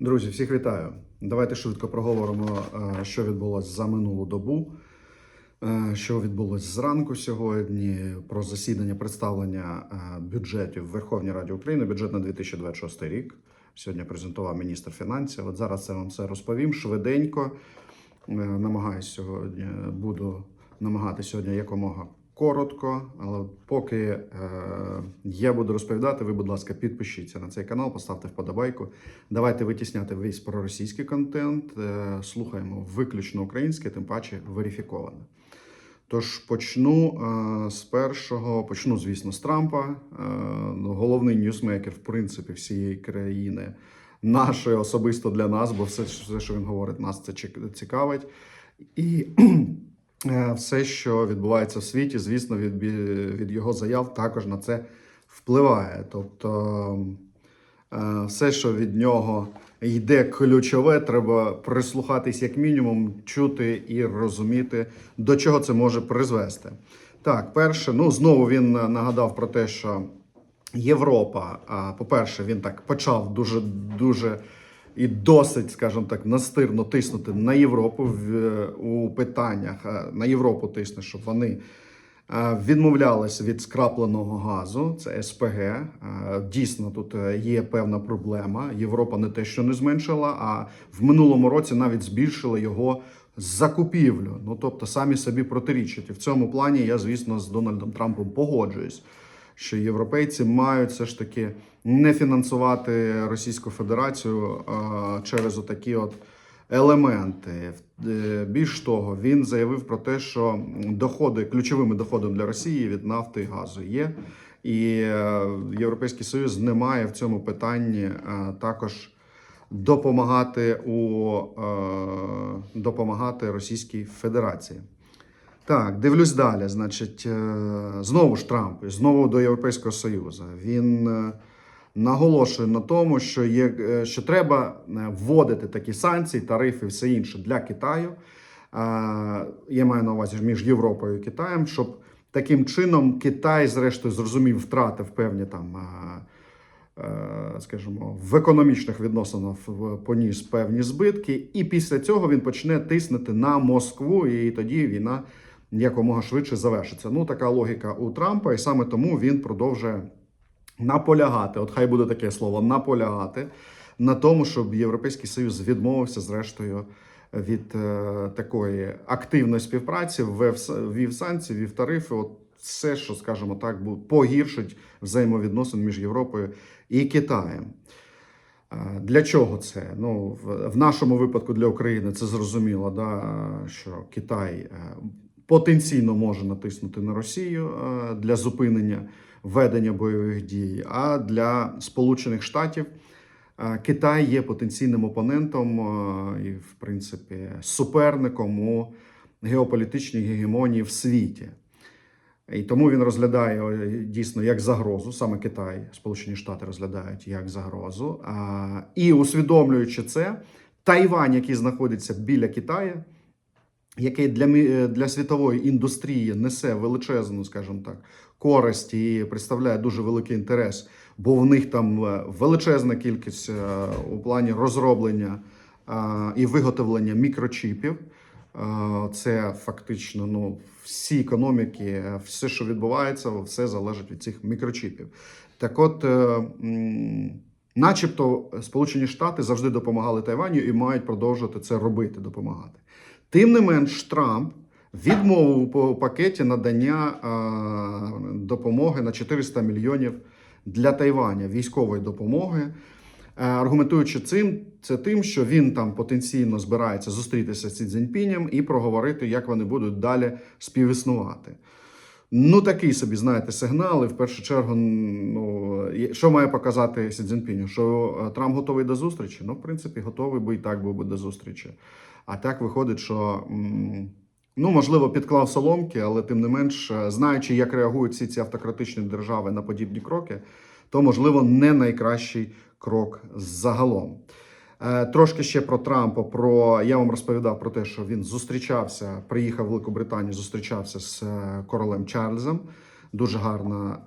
Друзі, всіх вітаю. Давайте швидко проговоримо, е, що відбулося за минулу добу, е, що відбулося зранку сьогодні про засідання представлення е, бюджетів в Верховній Раді України, бюджет на 2026 рік. Сьогодні презентував міністр фінансів. От зараз я вам все розповім швиденько. Намагаюсь сьогодні, буду намагатися сьогодні якомога коротко, але поки е, я буду розповідати, ви, будь ласка, підпишіться на цей канал, поставте вподобайку. Давайте витісняти весь проросійський контент. Е, слухаємо виключно українське, тим паче верифіковане. Тож почну е, з першого, почну, звісно, з Трампа. Ну, головний ньюсмейкер, в принципі, всієї країни, нашої особисто для нас, бо все, все що він говорить, нас це цікавить. І все, що відбувається в світі, звісно, від, від його заяв також на це впливає. Тобто, е, все, що від нього йде ключове, треба прислухатись як мінімум, чути і розуміти, до чого це може призвести. Так, перше, ну знову він е, нагадав про те, що Європа, по-перше, він так почав дуже дуже і досить, скажімо так, настирно тиснути на Європу в, е, у питаннях. е, На Європу тисне, щоб вони е, відмовлялися від скрапленого газу. Це СПГ. Дійсно, тут є певна проблема. Європа не те, що не зменшила, а в минулому році навіть збільшила його закупівлю. Ну тобто самі собі протирічать. І в цьому плані я, звісно, з Дональдом Трампом погоджуюсь що європейці мають все ж таки не фінансувати Російську Федерацію через отакі от елементи. Е, Більш того, він заявив про те, що доходи ключовими доходами для Росії від нафти і газу є. І е, Європейський Союз не має в цьому питанні е, також допомагати у е, допомагати Російській Федерації. Так, дивлюсь далі. Значить, е, знову ж Трамп, знову до Європейського Союзу. Він е, наголошує на тому, що є е, що треба вводити такі санкції, тарифи, і все інше для Китаю. Я маю на увазі між Європою і Китаєм, щоб таким чином Китай, зрештою, зрозумів, втратив певні там. Скажімо, в економічних відносинах поніс певні збитки, і після цього він почне тиснути на Москву, і тоді війна якомога швидше завершиться. Ну, така логіка у Трампа, і саме тому він продовжує наполягати. От хай буде таке слово наполягати на тому, щоб Європейський Союз відмовився зрештою від е, такої активної співпраці, ввев, ввів санкції, ввів тарифи. От все, що скажімо так, погіршить взаємовідносин між Європою і Китаєм. Е, Для чого це? Ну, в, в нашому випадку для України це зрозуміло, да, що Китай е, потенційно може натиснути на Росію е, для зупинення ведення бойових дій. А для Сполучених Штатів е, Китай є потенційним опонентом е, і, в принципі, суперником у геополітичній гегемонії в світі. І тому він розглядає дійсно як загрозу, саме Китай, Сполучені Штати розглядають як загрозу. І усвідомлюючи це, Тайвань, який знаходиться біля Китаю, який для, е, для світової індустрії несе величезну, скажімо так, користь і представляє дуже великий інтерес, бо в них там е, величезна кількість е, у плані розроблення і виготовлення мікрочіпів. Це фактично ну, всі економіки, все, що відбувається, все залежить від цих мікрочіпів. Так от, начебто, Сполучені Штати завжди допомагали Тайваню і мають продовжувати це робити, допомагати. Тим не менш, Трамп відмовив по пакеті надання допомоги на 400 мільйонів для Тайваня військової допомоги. Е, Аргументуючи цим, це тим, що він там потенційно збирається зустрітися з Сі Цзіньпінем і проговорити, як вони будуть далі співіснувати. Ну, такий собі, знаєте, сигнал. І в першу чергу, ну що має показати Сі Цзіньпіню? Що е, Трамп готовий до зустрічі? Ну, в принципі, готовий, бо і так би до зустрічі. А так виходить, що ну можливо підклав соломки, але тим не менш, е, знаючи, як реагують всі ці автократичні держави на подібні кроки, то можливо не найкращий крок загалом. Е, Трошки ще про Трампа. Про я вам розповідав про те, що він зустрічався, приїхав в Велику Британію, зустрічався з е, королем Чарльзом. Дуже гарна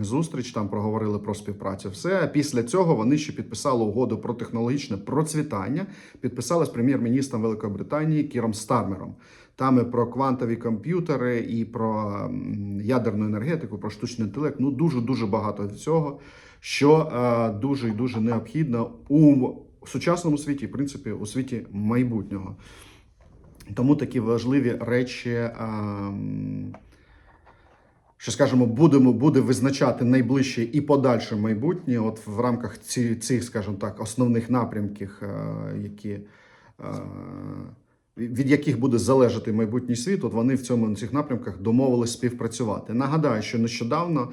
е, зустріч. Там проговорили про співпрацю. Все після цього вони ще підписали угоду про технологічне процвітання. Підписали з прем'єр-міністром Великої Британії Кіром Стармером. Там і про квантові комп'ютери, і про ядерну енергетику, про штучний інтелект. Ну дуже дуже багато всього, що е, дуже і дуже необхідно у сучасному світі, в принципі, у світі майбутнього. Тому такі важливі речі. е, що скажімо, будемо буде визначати найближче і подальше майбутнє, от в рамках ці, цих, скажімо так, основних напрямків, е, які е, від яких буде залежати майбутній світ, от вони в цьому на цих напрямках домовились співпрацювати. Нагадаю, що нещодавно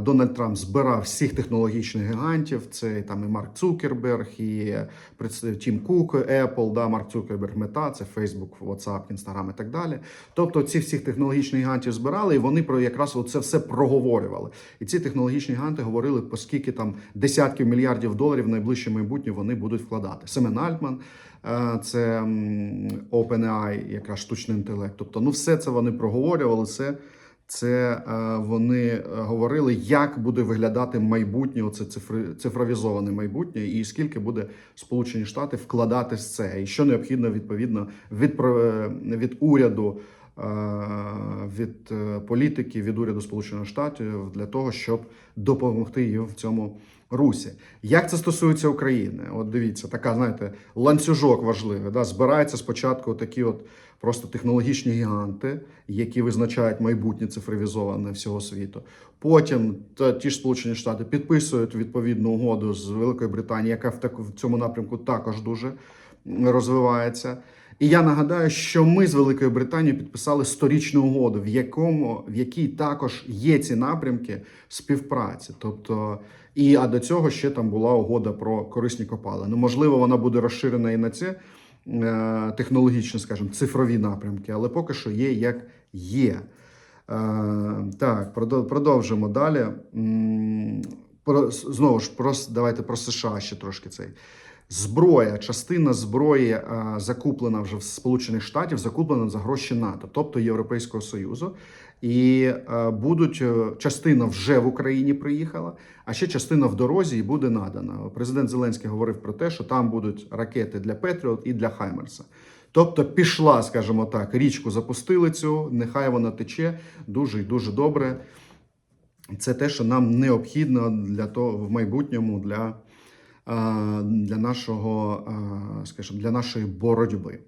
Дональд Трамп збирав всіх технологічних гігантів. Це там і Марк Цукерберг, і представ- Тім Кук, Apple, да, Марк Цукерберг, Мета, це Facebook, WhatsApp, Instagram і так далі. Тобто ці всіх технологічних гігантів збирали, і вони про якраз це все проговорювали. І ці технологічні гіганти говорили, по скільки там десятків мільярдів доларів в найближче майбутнє вони будуть вкладати. Семен Альтман, е, це OpenAI, якраз штучний інтелект. Тобто, ну все це вони проговорювали. Це це е, вони е, говорили, як буде виглядати майбутнє, оце цифровізоване майбутнє, і скільки буде Сполучені Штати вкладати в це, і що необхідно відповідно від, е, від уряду. Від політики, від уряду Сполучених Штатів для того, щоб допомогти їм в цьому русі. Як це стосується України? От дивіться, така знаєте, ланцюжок важливий. Да? Збираються спочатку такі от просто технологічні гіганти, які визначають майбутнє цифровізоване всього світу. Потім та, ті ж Сполучені Штати підписують відповідну угоду з Великою Британією, яка в, таку, в цьому напрямку також дуже розвивається. І я нагадаю, що ми з Великою Британією підписали сторічну угоду, в якому в якій також є ці напрямки співпраці. Тобто, і а до цього ще там була угода про корисні копалини. Можливо, вона буде розширена і на ці е, технологічні, скажімо, цифрові напрямки, але поки що є як є. Е, так, продовжимо далі. Знову ж давайте про США ще трошки цей. Зброя, частина зброї е, закуплена вже в Сполучених Штатів, закуплена за гроші НАТО, тобто Європейського Союзу. І е, будуть е, частина вже в Україні приїхала, а ще частина в дорозі і буде надана. Президент Зеленський говорив про те, що там будуть ракети для Петріот і для Хаймерса. Тобто пішла, скажімо так, річку запустили цю, нехай вона тече дуже і дуже добре. Це те, що нам необхідно для того в майбутньому для, для нашого, скажімо, для нашої боротьби.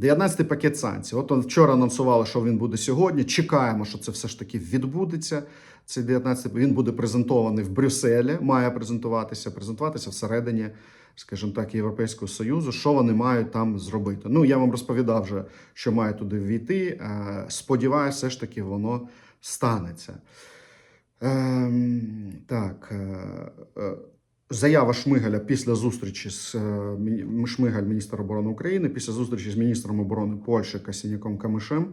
19-й пакет санкцій. От вчора анонсували, що він буде сьогодні. Чекаємо, що це все ж таки відбудеться. Цей 19-й він буде презентований в Брюсселі, має презентуватися, презентуватися всередині, скажімо так, Європейського Союзу. Що вони мають там зробити? Ну я вам розповідав вже, що має туди ввійти. Е, Сподіваюся, все ж таки воно станеться. Ем, так. Заява Шмигаля після зустрічі з е, Шмигаль, міністр оборони України, після зустрічі з міністром оборони Польщі Касіняком Камишем,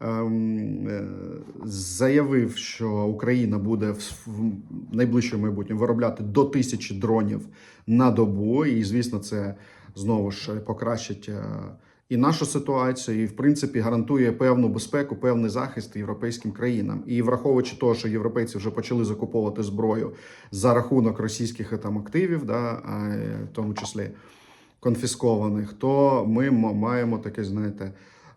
ем, е, заявив, що Україна буде в найближчому майбутньому виробляти до тисячі дронів на добу. І, звісно, це знову ж покращить е, і нашу ситуацію, і в принципі гарантує певну безпеку, певний захист європейським країнам. І враховуючи того, що європейці вже почали закуповувати зброю за рахунок російських е, там активів, да, е, в тому числі конфіскованих, то ми маємо таке, знаєте.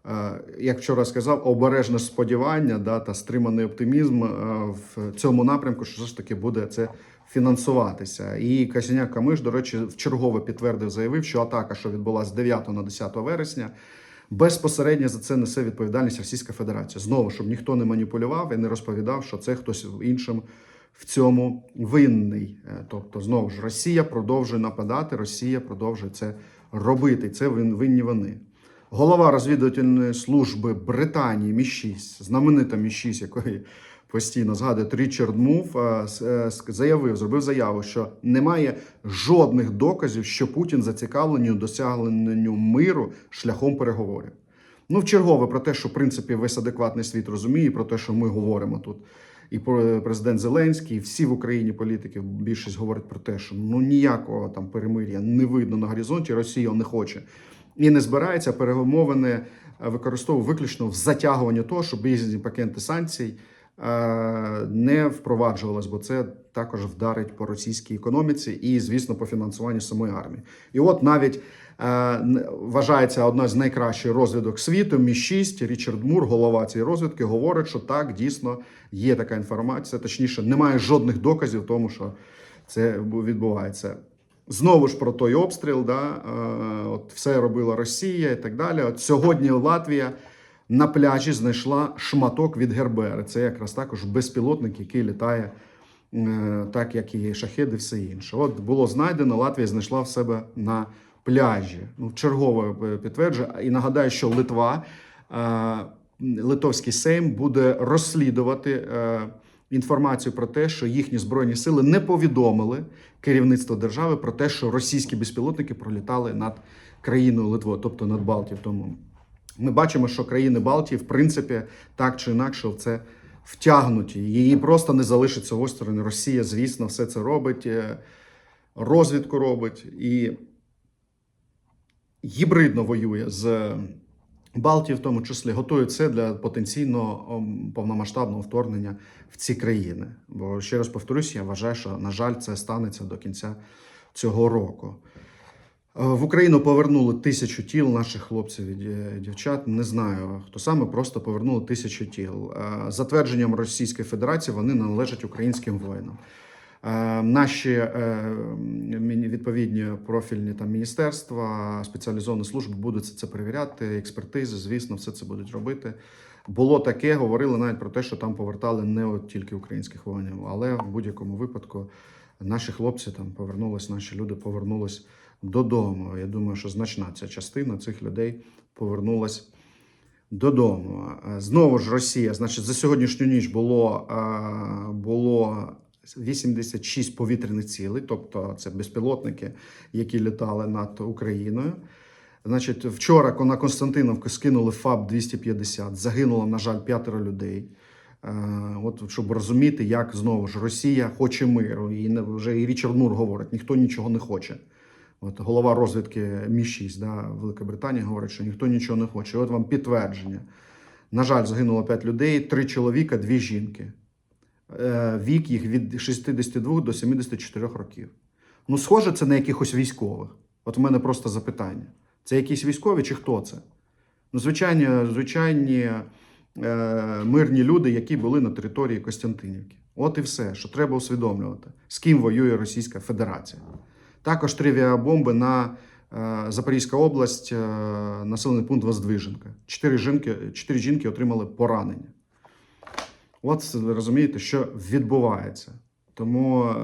е, Як вчора сказав, обережне сподівання да, та стриманий оптимізм в цьому напрямку, що все ж таки буде це фінансуватися. І Касіняк Камиш, до речі, вчергове підтвердив, заявив, що атака, що відбулася з 9 на 10 вересня, безпосередньо за це несе відповідальність Російська Федерація. Знову, щоб ніхто не маніпулював і не розповідав, що це хтось іншим в цьому винний. Е, Тобто, знову ж Росія продовжує нападати, Росія продовжує це робити. Це винні вони. Голова розвідувальної служби Британії Мі-6, знаменита Мі-6, якої постійно згадують Річард Мув, е, е, заявив, зробив заяву, що немає жодних доказів, що Путін зацікавлений у досягненню миру шляхом переговорів. Ну, в чергове про те, що в принципі весь адекватний світ розуміє, про те, що ми говоримо тут. І про- президент Зеленський, і всі в Україні політики більшість говорять про те, що ну ніякого там перемир'я не видно на горизонті. Росія не хоче і не збирається перемовини е, використовує виключно в затягуванні того, щоб різні пакети санкцій е, не впроваджувалось, бо це також вдарить по російській економіці і, звісно, по фінансуванню самої армії. І от навіть е, вважається одна з найкращих розвідок світу. Мі 6 Річард Мур, голова цієї розвідки, говорить, що так дійсно є така інформація. Точніше, немає жодних доказів тому, що це відбувається. Знову ж про той обстріл, да, е, от все робила Росія і так далі. От сьогодні Латвія на пляжі знайшла шматок від Гербери. Це якраз також безпілотник, який літає е, так, як і шахеди, все інше. От було знайдено, Латвія знайшла в себе на пляжі. Ну, чергове е, підтверджує. І нагадаю, що Литва, е, Литовський Сейм буде розслідувати. Інформацію про те, що їхні збройні сили не повідомили керівництво держави про те, що російські безпілотники пролітали над країною Литвою, тобто над Балтією. Тому ми бачимо, що країни Балтії, в принципі, так чи інакше в це втягнуті. Її просто не залишиться осторонь. Росія, звісно, все це робить, е, розвідку робить і гібридно воює з Балтії, в тому числі, готує все для потенційного повномасштабного вторгнення в ці країни. Бо ще раз повторюсь, я вважаю, що на жаль, це станеться до кінця цього року. Е, В Україну повернули тисячу тіл наших хлопців і дівчат. Не знаю хто саме, просто повернули тисячу тіл. Е, За твердженням Російської Федерації вони належать українським воїнам. Е, Наші відповідні профільні там міністерства, спеціалізовані служби будуть це перевіряти, експертизи, звісно, все це будуть робити. Було таке, говорили навіть про те, що там повертали не от тільки українських воїнів, але в будь-якому випадку наші хлопці там повернулись, наші люди повернулись додому. Я думаю, що значна ця частина цих людей повернулась додому. Е, Знову ж Росія, значить, за сьогоднішню ніч було, е, було 86 повітряних цілей, тобто це безпілотники, які літали над Україною. Значить, вчора на Константиновку скинули ФАБ 250. Загинуло, на жаль, п'ятеро людей. Е, От щоб розуміти, як знову ж Росія хоче миру. І вже і Річард Мур говорить, ніхто нічого не хоче. От голова розвідки Мі 6 да, Великобританії говорить, що ніхто нічого не хоче. От вам підтвердження. На жаль, загинуло 5 людей, 3 чоловіка, 2 жінки. Е, Вік їх від 62 до 74 років. Ну, схоже, це на якихось військових. От у мене просто запитання: це якісь військові чи хто це? Ну, звичайні, звичайні е, мирні люди, які були на території Костянтинівки. От і все, що треба усвідомлювати, з ким воює Російська Федерація. Також три авіабомби на е, Запорізька область, е, населений пункт Воздвиженка. Чотири жінки, чотири жінки отримали поранення. От розумієте, що відбувається. Тому е,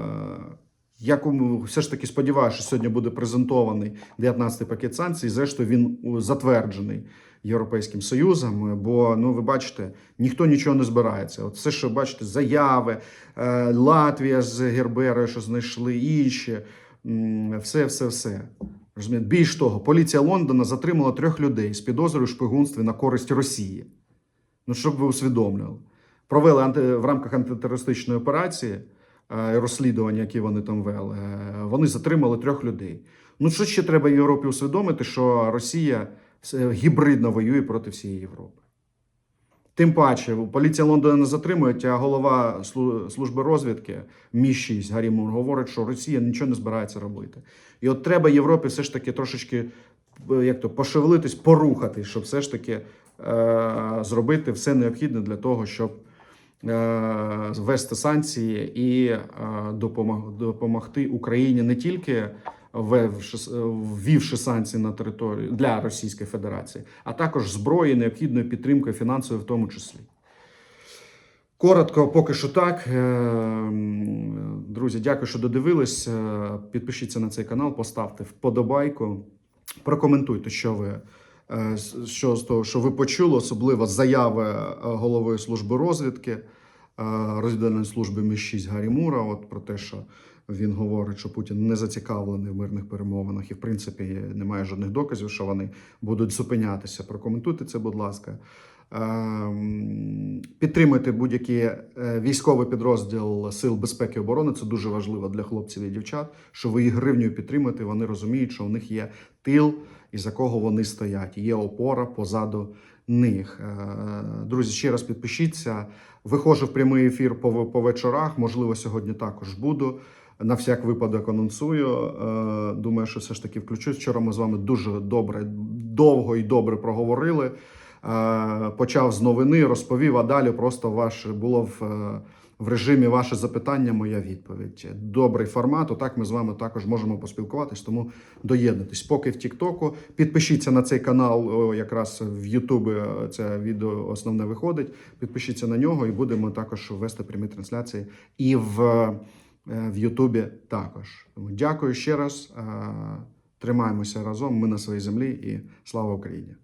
я все ж таки сподіваюся, що сьогодні буде презентований 19-й пакет санкцій. Зрештою, він затверджений Європейським Союзом. Бо ну ви бачите, ніхто нічого не збирається. От все, що бачите, заяви, Латвія з Герберою, що знайшли інші, все, все, все. Розумієте? Більш того, поліція Лондона затримала трьох людей з підозрою шпигунстві на користь Росії. Ну, щоб ви усвідомлювали. Провели анти, в рамках антитерористичної операції е, розслідування, які вони там вели. е, Вони затримали трьох людей. Ну, що ще треба Європі усвідомити, що Росія гібридно воює проти всієї Європи. Тим паче, поліція Лондона не затримує, а голова служби розвідки Мі 6 Гаррі Мур говорить, що Росія нічого не збирається робити. І от треба Європі все ж таки трошечки е, як то пошевелитись, порухатись, щоб все ж таки е, зробити все необхідне для того, щоб е, санкції і е, допомог, допомогти Україні не тільки ввівши санкції на територію для Російської Федерації, а також зброї, необхідною підтримкою фінансовою в тому числі. Коротко, поки що так. Е, Друзі, дякую, що додивились. Е, Підпишіться на цей канал, поставте вподобайку, прокоментуйте, що ви. е, Що з того, що ви почули, особливо заяви голови служби розвідки розвідувальної служби Мі 6 Гаррі Мура, от про те, що він говорить, що Путін не зацікавлений в мирних перемовинах, і в принципі немає жодних доказів, що вони будуть зупинятися. Прокоментуйте це, будь ласка. Ем, Підтримуйте будь-який е, військовий підрозділ Сил безпеки і оборони. Це дуже важливо для хлопців і дівчат, що ви їх гривнею підтримуєте. Вони розуміють, що у них є тил, і за кого вони стоять. Є опора позаду них. Е, Друзі, ще раз підпишіться. Виходжу в прямий ефір по вечорах. Можливо, сьогодні також буду. На всяк випадок анонсую. Е, Думаю, що все ж таки включусь. Вчора ми з вами дуже добре, довго і добре проговорили. Е, Почав з новини, розповів, а далі просто ваш було в, е, в режимі ваше запитання, моя відповідь. Добрий формат. Отак ми з вами також можемо поспілкуватись, тому доєднуйтесь. Поки в Тіктоку. Підпишіться на цей канал, якраз в Ютубі це відео основне виходить. Підпишіться на нього і будемо також вести прямі трансляції. І в, в Ютубі також. Тому дякую ще раз. Е, Тримаємося разом. Ми на своїй землі і слава Україні!